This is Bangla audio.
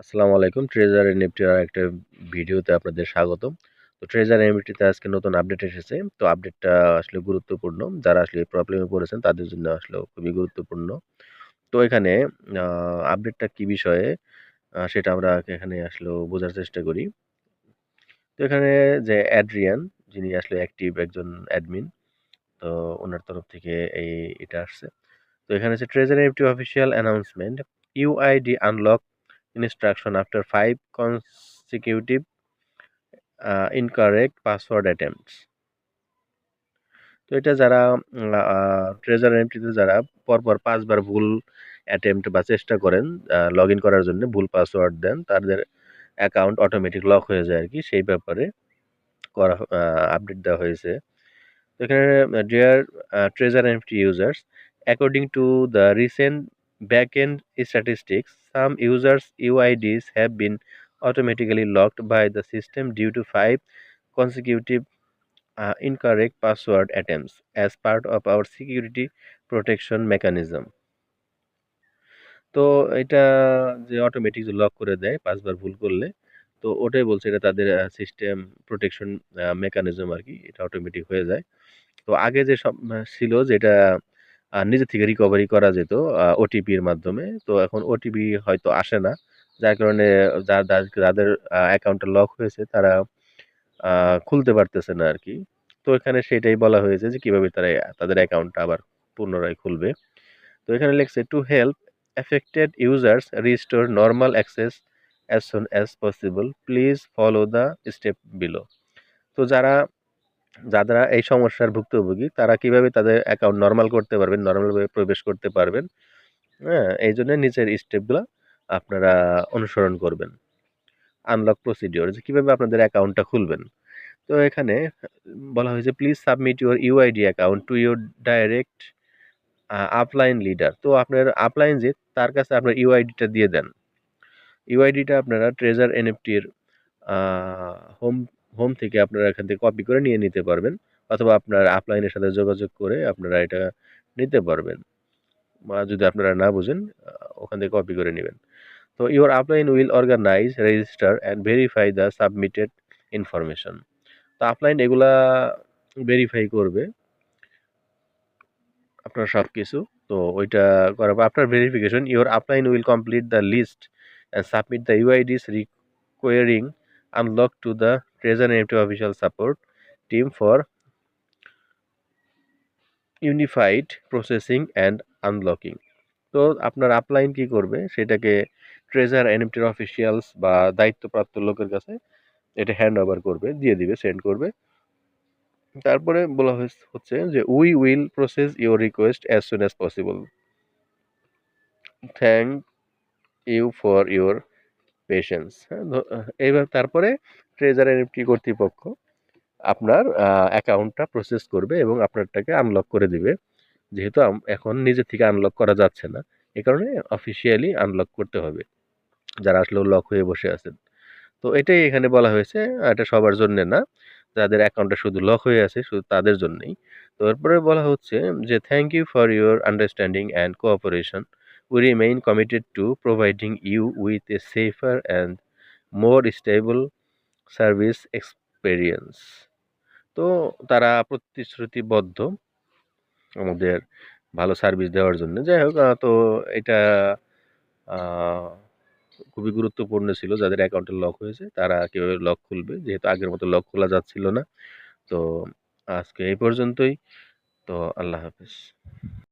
আসসালামু আলাইকুম। ট্রেজার এনএফটির আর একটা ভিডিওতে আপনাদের স্বাগত তো ট্রেজার এনএফটিতে আজকে নতুন আপডেট এসেছে। তো আপডেটটা আসলে গুরুত্বপূর্ণ। যারা আসলে প্রবলেমে পড়েছেন, তাদের জন্য আসলে খুবই গুরুত্বপূর্ণ। তো এখানে আপডেটটা কি বিষয়ে? সেটা আমরা এখানে আসলে বোঝার চেষ্টা করি। তো এখানে যে অ্যাড্রিয়ান যিনি আসলে অ্যাক্টিভ একজন অ্যাডমিন তো ওনার তরফ থেকে এই, এটা আসছে। তো এখানে আছে treasure NFT official announcement UID unlock instruction after five consecutive uh, incorrect password attempts. তো এটা যারা ট্রেজার এন্ট্রিতে যারা পরপর পাঁচবার ভুল অ্যাটেম্প্ট বা চেষ্টা করেন লগ ইন করার জন্য ভুল পাসওয়ার্ড দেন তাদের অ্যাকাউন্ট অটোমেটিক লক হয়ে যায় আর কি। সেই ব্যাপারে করা আপডেট দেওয়া হয়েছে। তো এখানে dear treasure entry users according to the recent backend statistics, some users' UIDs have been automatically locked by the system due to five consecutive uh, incorrect password attempts as part of our security protection mechanism. তো এটা যে অটোমেটিক লক করে দেয় পাঁচবার ভুল করলে তো ওটাই বলছে এটা তাদের সিস্টেম প্রোটেকশন মেকানিজম আর কি এটা অটোমেটিক হয়ে যায় তো আগে যে সব ছিল যেটা নিজে থেকে রিকভারি করা যেত ওটিপির মাধ্যমে। তো এখন ওটিপি হয়তো আসে না। যার কারণে যাদের অ্যাকাউন্টটা লক হয়েছে, তারা খুলতে পারতেছে না আর কি তো এখানে সেটাই বলা হয়েছে যে, কীভাবে তারা তাদের অ্যাকাউন্টটা আবার পুনরায় খুলবে। তো এখানে লিখছে to help affected users restore normal access as soon as possible please follow the step below তো যারা যারা এই সমস্যার ভুক্তভোগী, তারা কীভাবে তাদের অ্যাকাউন্ট নর্মাল করতে পারবেন নর্মালভাবে প্রবেশ করতে পারবেন হ্যাঁ এই জন্য নিচের স্টেপগুলো আপনারা অনুসরণ করবেন। আনলক প্রসিডিওর যে কীভাবে আপনাদের অ্যাকাউন্টটা খুলবেন। তো এখানে বলা হয়েছে please submit your UID account to your direct upline leader তো আপনার আপলাইন যে, তার কাছে আপনার ইউআইডিটা দিয়ে দেন। ইউআইডিটা আপনারা ট্রেজার এনএফটির হোম হোম থেকে আপনারা এখান থেকে কপি করে নিয়ে নিতে পারবেন, অথবা আপনার আপলাইনের সাথে যোগাযোগ করে আপনারা এটা নিতে পারবেন। বা যদি আপনারা না বুঝেন ওখান থেকে কপি করে নেবেন। তো your upline will organise register and verify the submitted information তো আপলাইন এগুলা ভেরিফাই করবে। আপনার সব কিছু তো ওইটা করার পর after verification your upline will complete the list and submit the UIDs requiring unlock to the Treasure NFT official support team for unified processing and unlocking তো আপনার আপলাইন কি করবে? সেটাকে ট্রেজার এনএফটির অফিসিয়ালস বা দায়িত্বপ্রাপ্ত লোকের কাছে এটা হ্যান্ড ওভার করবে, দিয়ে দিবে সেন্ড করবে। তারপরে বলা হচ্ছে যে we will process your request as soon as possible thank you for your patience হ্যাঁ? তারপরে ট্রেজার এনএফটি কর্তৃপক্ষ আপনার অ্যাকাউন্টটা প্রসেস করবে এবং আপনারটাকে আনলক করে দিবে। যেহেতু এখন নিজে থেকে আনলক করা যাচ্ছে না। এ কারণে অফিসিয়ালি আনলক করতে হবে। যারা আসলেও লক হয়ে বসে আছেন। তো এটাই এখানে বলা হয়েছে এটা সবার জন্যে না। যাদের অ্যাকাউন্টটা শুধু লক হয়ে আছে, শুধু তাদের জন্যেই। তো এরপরে বলা হচ্ছে যে thank you for your understanding and cooperation we remain committed to providing you with a safer and more stable service experience তো তারা প্রতিশ্রুতিবদ্ধ আমাদের ভালো সার্ভিস দেওয়ার জন্য। যাই হোক তো এটা খুবই গুরুত্বপূর্ণ ছিল যাদের অ্যাকাউন্টে লক হয়েছে, তারা কীভাবে লক খুলবে? যেহেতু আগের মতো লক খোলা যাচ্ছিল না। তো আজকে এই পর্যন্তই। তো আল্লাহ হাফিজ।